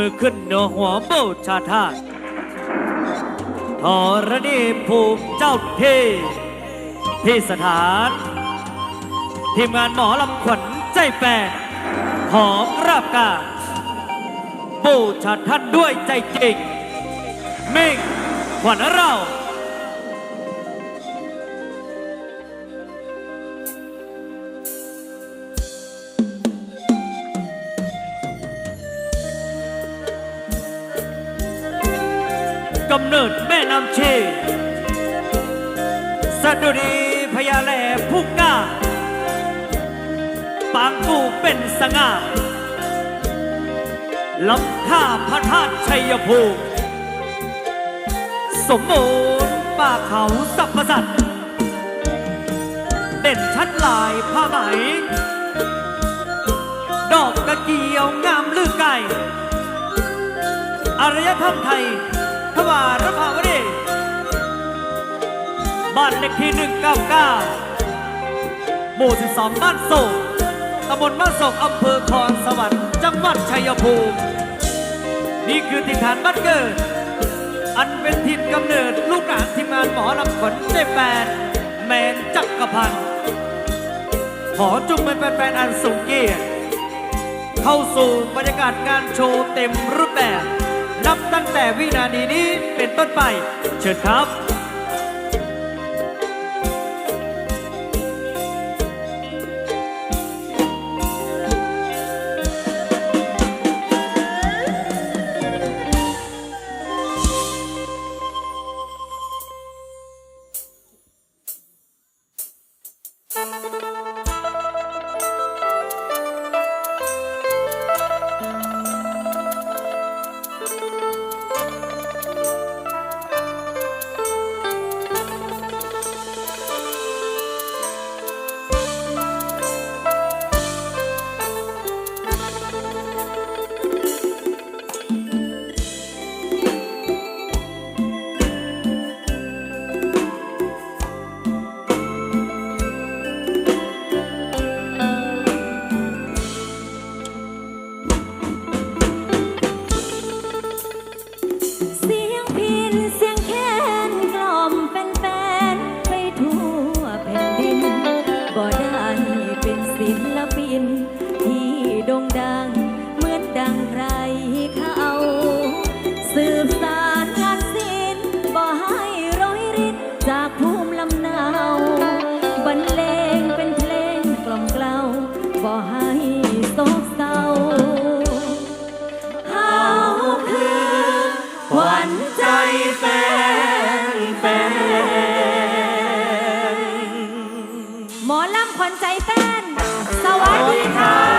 มือขึ้นเหนือหัวโบชาธาตุธรณีภูมิเจ้าที่ที่สถาน ทีมงานหมอลำขวัญใจแปรหอมราบกาบูชาท่านด้วยใจจริงเม่งขวัญเรา กำเนิดแม่น้ำเชีสดุดีพญาแหล่ผู้กล้า ปางกูเป็นสง่าลำท่าพระธาตุชัยภูมิสมบูรณ์ป่าเขาสัพพสัตว์เด่นชัดลายผ้าไหม ดอกกระเกียวงามลือไก่อารยธรรมไทย รภาวดีบ้านเลขที่ 199 หมู่ 12 บ้านโศกตำบลบ้านโศกอำเภอคอนสวรรค์จังหวัดชัยภูมิ นี่คือถิ่ฐานบ้านเกิด อันเป็นถิ่นกำเนิดลูกหลานทีมงานหมอลำขวัญเจแปนแมนจักรพันธ์ขอจุงเป็นแฟนๆอันสูงเกียรติเข้าสู่บรรยากาศงานโชว์เต็มรูปแบบ นับตั้งแต่วินาทีนี้เป็นต้นไปเชิญครับ บ่ให้โศกเศร้าเขาคือขวัญใจแฟนแฟนหมอลำขวัญใจแฟน สวัสดีค่ะ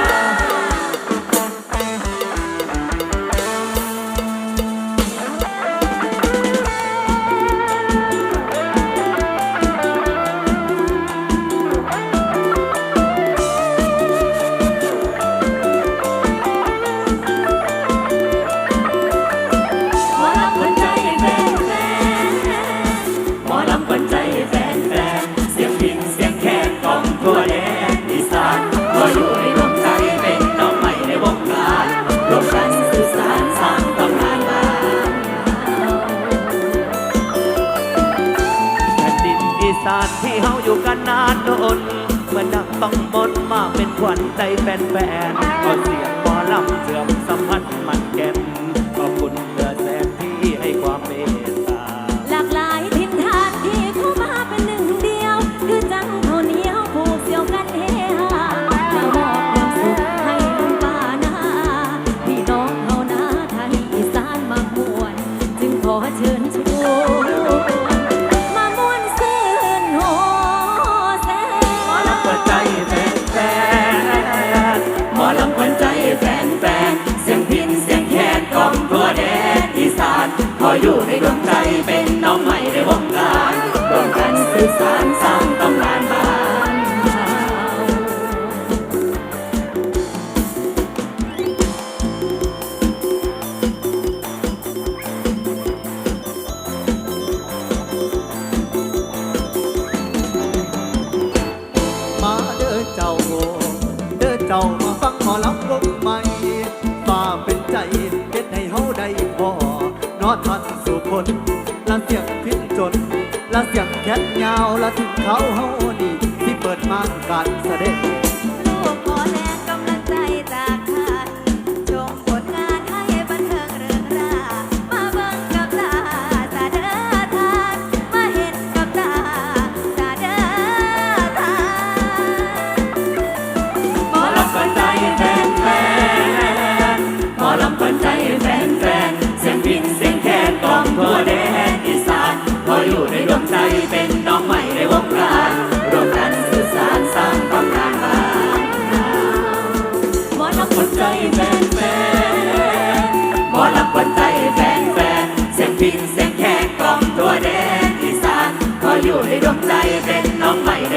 สานที่เฮาอยู่กันนานโดนเมื่อนักต้องมนมาเป็นขวัญใจแฟนๆก็เสียงานก็อยู่ในดวงใจเป็นน้องใหม่ในวงการ อทอนสู่คนละเสียงพินจนละเสียงแขนยาวละถึงเขาเฮาดีที่เปิดมางการเสด็จ Almighty.